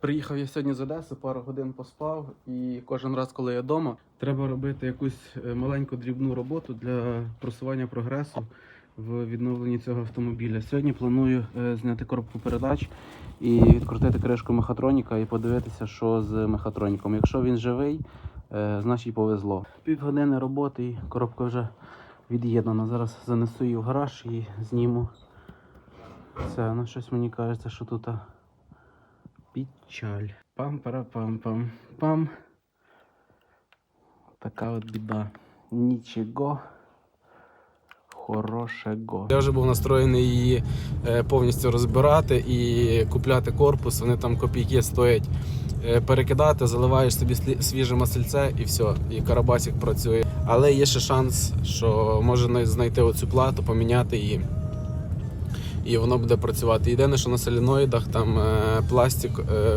Приїхав я сьогодні з Одеси, пару годин поспав, і кожен раз, коли я вдома, треба робити якусь е, маленьку дрібну роботу для просування прогресу в відновленні цього автомобіля. Сьогодні планую е, зняти коробку передач і відкрутити кришку мехатроніка і подивитися, що з мехатроніком. Якщо він живий, е, значить повезло. Півгодини роботи і коробка вже від'єднана. Зараз занесу її в гараж і зніму. Це, ну щось мені кажеться, що тут печаль. пам пара пам пам пам Така от біда. Нічого хорошого. Я вже був настроєний її е, повністю розбирати і купляти корпус. Вони там копійки стоять. Е, Перекидати, заливаєш собі свіже масельце і все, і карабасик працює. Але є ще шанс, що можна знайти оцю плату, поміняти її. І воно буде працювати. Єдине, що на соліноїдах там е, пластик е,